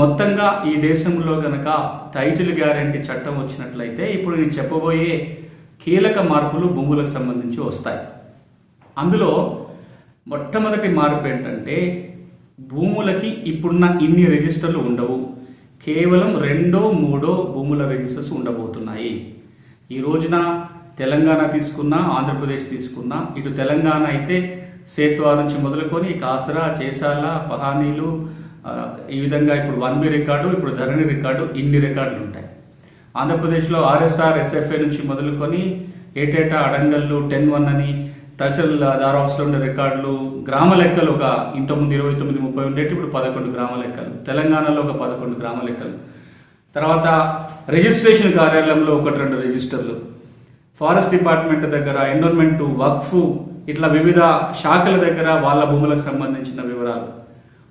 మొత్తంగా ఈ దేశంలో గనక టైటిల్ గ్యారంటీ చట్టం వచ్చినట్లయితే ఇప్పుడు నేను చెప్పబోయే కీలక మార్పులు భూములకు సంబంధించి వస్తాయి. అందులో మొట్టమొదటి మార్పు ఏంటంటే భూములకి ఇప్పుడున్న ఇన్ని రిజిస్టర్లు ఉండవు. కేవలం రెండో మూడో భూముల రిజిస్టర్స్ ఉండబోతున్నాయి. ఈ రోజున తెలంగాణ తీసుకున్నా ఆంధ్రప్రదేశ్ తీసుకున్నా ఇటు తెలంగాణ అయితే సేత్వా నుంచి మొదలుకొని కాసరా చేసాల పహానీలు ఈ విధంగా ఇప్పుడు వన్ బి రికార్డు ఇప్పుడు ధరణి రికార్డు ఇన్ని రికార్డులు ఉంటాయి. ఆంధ్రప్రదేశ్లో ఆర్ఎస్ఆర్ ఎస్ఎఫ్ఏ నుంచి మొదలుకొని ఏటేటా అడంగల్లు టెన్ వన్ అని తహసీల్ దార్ ఆఫీస్లో ఉండే రికార్డులు గ్రామ లెక్కలు ఒక ఇంతకుముందు ఇరవై తొమ్మిది ముప్పై ఉండేటి ఇప్పుడు పదకొండు గ్రామ లెక్కలు. తెలంగాణలో ఒక పదకొండు గ్రామ లెక్కలు. తర్వాత రిజిస్ట్రేషన్ కార్యాలయంలో ఒకటి రెండు రిజిస్టర్లు. ఫారెస్ట్ డిపార్ట్మెంట్ దగ్గర ఎన్విరాన్మెంట్ వక్ఫ్ ఇట్లా వివిధ శాఖల దగ్గర వాళ్ళ భూములకు సంబంధించిన వివరాలు.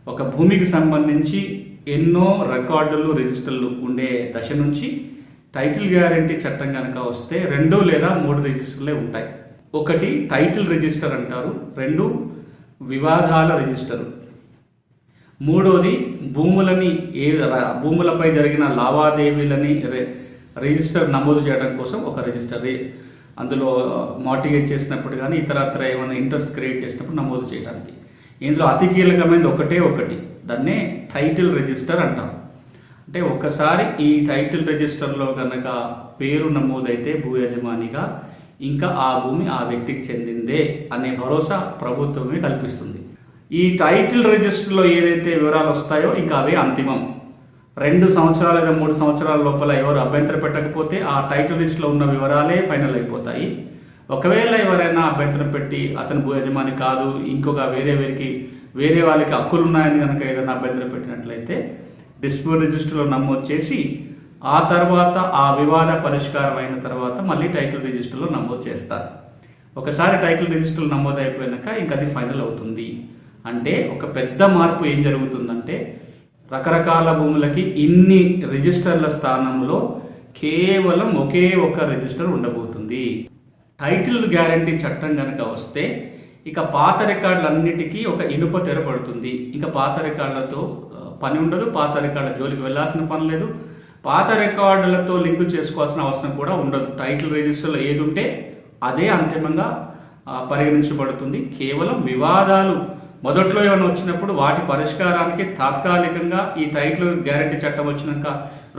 ఒక భూమికి సంబంధించి ఎన్నో రికార్డులు రిజిస్టర్లు ఉండే దశ నుంచి టైటిల్ గ్యారంటీ చట్టం కనుక వస్తే రెండు లేదా మూడు రిజిస్టర్లే ఉంటాయి. ఒకటి టైటిల్ రిజిస్టర్ అంటారు రెండు వివాదాల రిజిస్టర్. మూడోది భూములని ఏ భూములపై జరిగిన లావాదేవీలని రిజిస్టర్ నమోదు చేయడం కోసం ఒక రిజిస్టర్. అందులో మార్టిగేజ్ చేసినప్పుడు కానీ ఇతరత్ర ఏమైనా ఇంట్రెస్ట్ క్రియేట్ చేసినప్పుడు నమోదు చేయడానికి ఇందులో అతి కీలకమైనది ఒకటే ఒకటి. దాన్నే టైటిల్ రిజిస్టర్ అంటాం. అంటే ఒకసారి ఈ టైటిల్ రిజిస్టర్లో కనుక పేరు నమోదైతే భూ యజమానిగా ఇంకా ఆ భూమి ఆ వ్యక్తికి చెందిందే అనే భరోసా ప్రభుత్వమే కల్పిస్తుంది. ఈ టైటిల్ రిజిస్టర్లో ఏదైతే వివరాలు వస్తాయో ఇంకా అవే అంతిమం. రెండు సంవత్సరాల లేదా మూడు సంవత్సరాల లోపల ఎవరు అభ్యంతరం పెట్టకపోతే ఆ టైటిల్ లిస్ట్లో ఉన్న వివరాలే ఫైనల్ అయిపోతాయి. ఒకవేళ ఎవరైనా అభ్యంతరం పెట్టి అతను భూ యజమాని కాదు ఇంకొక వేరే వేరికి వేరే వాళ్ళకి హక్కులు ఉన్నాయని కనుక ఏదైనా అభ్యంతరం పెట్టినట్లయితే డిస్పో రిజిస్టర్లో నమోదు చేసి ఆ తర్వాత ఆ వివాద పరిష్కారం అయిన తర్వాత మళ్ళీ టైటిల్ రిజిస్టర్లో నమోదు చేస్తారు. ఒకసారి టైటిల్ రిజిస్టర్లో నమోదు అయిపోయాక ఇంకా అది ఫైనల్ అవుతుంది. అంటే ఒక పెద్ద మార్పు ఏం జరుగుతుందంటే రకరకాల భూములకి ఇన్ని రిజిస్టర్ల స్థానంలో కేవలం ఒకే ఒక రిజిస్టర్ ఉండబోతుంది. టైటిల్ గ్యారంటీ చట్టం కనుక వస్తే ఇక పాత రికార్డులన్నిటికీ ఒక ఇనుప తెర పడుతుంది. ఇంకా పాత రికార్డులతో పని ఉండదు. పాత రికార్డుల జోలికి వెళ్ళాల్సిన పని లేదు. పాత రికార్డులతో లింకు చేసుకోవాల్సిన అవసరం కూడా ఉండదు. టైటిల్ రిజిస్టర్లో ఏది ఉంటే అదే అంతిమంగా పరిగణించబడుతుంది. కేవలం వివాదాలు. మొదట్లో ఏమైనా వచ్చినప్పుడు వాటి పరిష్కారానికి తాత్కాలికంగా ఈ టైటిల్ గ్యారంటీ చట్టం వచ్చినాక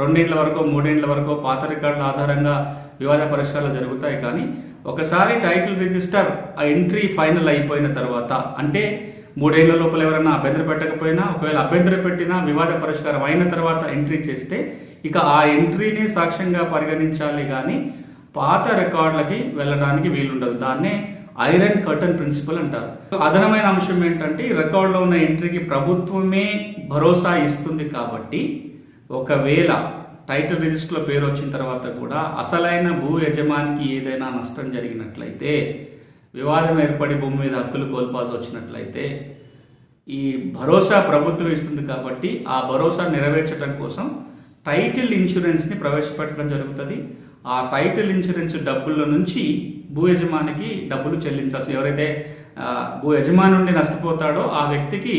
రెండేళ్ళ వరకు మూడేళ్ళ వరకు పాత రికార్డుల ఆధారంగా వివాద పరిష్కారాలు జరుగుతాయి. కానీ ఒకసారి టైటిల్ రిజిస్టర్ ఆ ఎంట్రీ ఫైనల్ అయిపోయిన తర్వాత అంటే మూడేళ్ళ లోపల ఎవరైనా అభ్యంతర పెట్టకపోయినా ఒకవేళ అభ్యంతర పెట్టినా వివాద పరిష్కారం అయిన తర్వాత ఎంట్రీ చేస్తే ఇక ఆ ఎంట్రీని సాక్ష్యంగా పరిగణించాలి కానీ పాత రికార్డులకి వెళ్ళడానికి వీలుండదు. దాన్నే ఐరన్ కర్టన్ ప్రిన్సిపల్ అంటారు. అదనమైన అంశం ఏంటంటే ఈ రికార్డులో ఉన్న ఎంట్రీకి ప్రభుత్వమే భరోసా ఇస్తుంది కాబట్టి ఒకవేళ టైటిల్ రిజిస్టర్లో పేరు వచ్చిన తర్వాత కూడా అసలైన భూ యజమానికి ఏదైనా నష్టం జరిగినట్లయితే వివాదం ఏర్పడి భూమి మీద హక్కులు కోల్పాల్సి వచ్చినట్లయితే ఈ భరోసా ప్రభుత్వం ఇస్తుంది కాబట్టి ఆ భరోసా నెరవేర్చడం కోసం టైటిల్ ఇన్సూరెన్స్ని ప్రవేశపెట్టడం జరుగుతుంది. ఆ టైటిల్ ఇన్సూరెన్స్ డబ్బుల నుంచి భూ యజమానికి డబ్బులు చెల్లించాల్సి ఎవరైతే భూ యజమాని నుండి నష్టపోతాడో ఆ వ్యక్తికి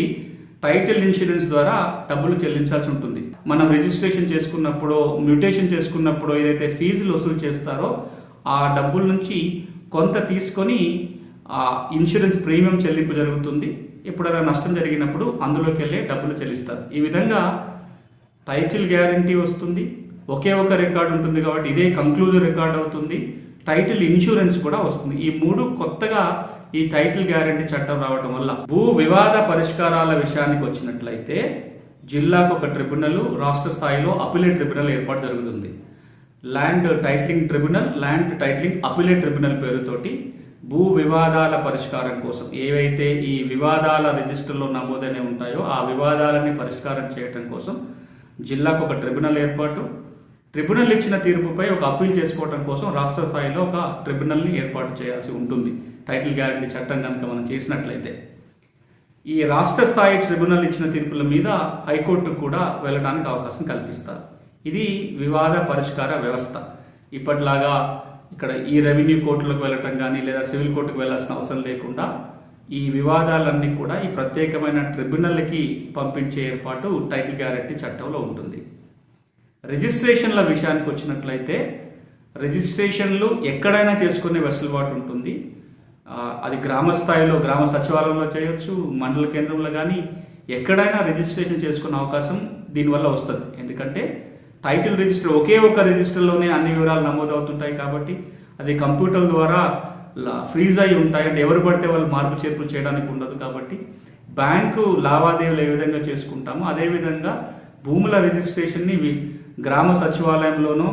టైటిల్ ఇన్సూరెన్స్ ద్వారా డబ్బులు చెల్లించాల్సి ఉంటుంది. మనం రిజిస్ట్రేషన్ చేసుకున్నప్పుడు మ్యూటేషన్ చేసుకున్నప్పుడు ఏదైతే ఫీజులు వసూలు చేస్తారో ఆ డబ్బుల నుంచి కొంత తీసుకొని ఆ ఇన్సూరెన్స్ ప్రీమియం చెల్లింపు జరుగుతుంది. ఎప్పుడైనా నష్టం జరిగినప్పుడు అందులోకి వెళ్ళే డబ్బులు చెల్లిస్తారు. ఈ విధంగా టైటిల్ గ్యారంటీ వస్తుంది. ఒకే ఒక రికార్డు ఉంటుంది కాబట్టి ఇదే కంక్లూజివ్ రికార్డ్ అవుతుంది. టైటిల్ ఇన్సూరెన్స్ కూడా వస్తుంది. ఈ మూడు కొత్తగా ఈ టైటిల్ గ్యారంటీ చట్టం రావడం వల్ల భూ వివాద పరిష్కారాల విషయానికి వచ్చినట్లయితే జిల్లాకు ఒక ట్రిబ్యునల్ రాష్ట్ర స్థాయిలో అపిలేట్ ట్రిబ్యునల్ ఏర్పాటు జరుగుతుంది. Land titling tribunal land titling appellate tribunal పేరుతోటి భూ వివాదాల పరిష్కారం కోసం ఏవైతే ఈ వివాదాల రిజిస్టర్లో నమోదైన ఉంటాయో ఆ వివాదాలని పరిష్కారం చేయటం కోసం జిల్లాకు ఒక ట్రిబ్యునల్ ఏర్పాటు ట్రిబ్యునల్ ఇచ్చిన తీర్పుపై ఒక అప్పీల్ చేసుకోవడం కోసం రాష్ట్ర స్థాయిలో ఒక ట్రిబ్యునల్ని ఏర్పాటు చేయాల్సి ఉంటుంది. టైటిల్ గ్యారంటీ చట్టం కనుక మనం చేసినట్లయితే. ఈ రాష్ట్ర స్థాయి ట్రిబ్యునల్ ఇచ్చిన తీర్పుల మీద హైకోర్టుకు కూడా వెళ్ళడానికి అవకాశం కల్పిస్తారు. ఇది వివాద పరిష్కార వ్యవస్థ. ఇప్పటిలాగా ఇక్కడ ఈ రెవెన్యూ కోర్టులకు వెళ్ళటం కానీ లేదా సివిల్ కోర్టుకు వెళ్ళాల్సిన అవసరం లేకుండా ఈ వివాదాలన్నీ కూడా ఈ ప్రత్యేకమైన ట్రిబ్యునల్కి పంపించే ఏర్పాటు టైటిల్ గ్యారెంటీ చట్టంలో ఉంటుంది. రిజిస్ట్రేషన్ల విషయానికి వచ్చినట్లయితే రిజిస్ట్రేషన్లు ఎక్కడైనా చేసుకునే వెసులుబాటు ఉంటుంది. అది గ్రామ స్థాయిలో గ్రామ సచివాలయంలో చేయొచ్చు మండల కేంద్రంలో కానీ ఎక్కడైనా రిజిస్ట్రేషన్ చేసుకునే అవకాశం దీనివల్ల వస్తుంది. ఎందుకంటే టైటిల్ రిజిస్టర్ ఒకే ఒక రిజిస్టర్లోనే అన్ని వివరాలు నమోదవుతుంటాయి కాబట్టి అది కంప్యూటర్ ద్వారా ఫ్రీజ్ అయి ఉంటాయి. అంటే ఎవరు పడితే వాళ్ళు మార్పు చేర్పులు చేయడానికి ఉండదు కాబట్టి బ్యాంకు లావాదేవీలు ఏ విధంగా చేసుకుంటామో అదేవిధంగా భూముల రిజిస్ట్రేషన్ని వి- గ్రామ సచివాలయంలోనూ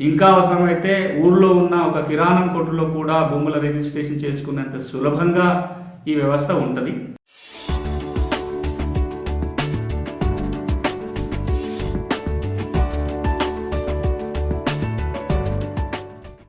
ఇంకా అవసరమైతే ఊర్లో ఉన్న ఒక కిరాణం కొట్టులో కూడా భూముల రిజిస్ట్రేషన్ చేసుకునేంత సులభంగా ఈ వ్యవస్థ ఉంటుంది.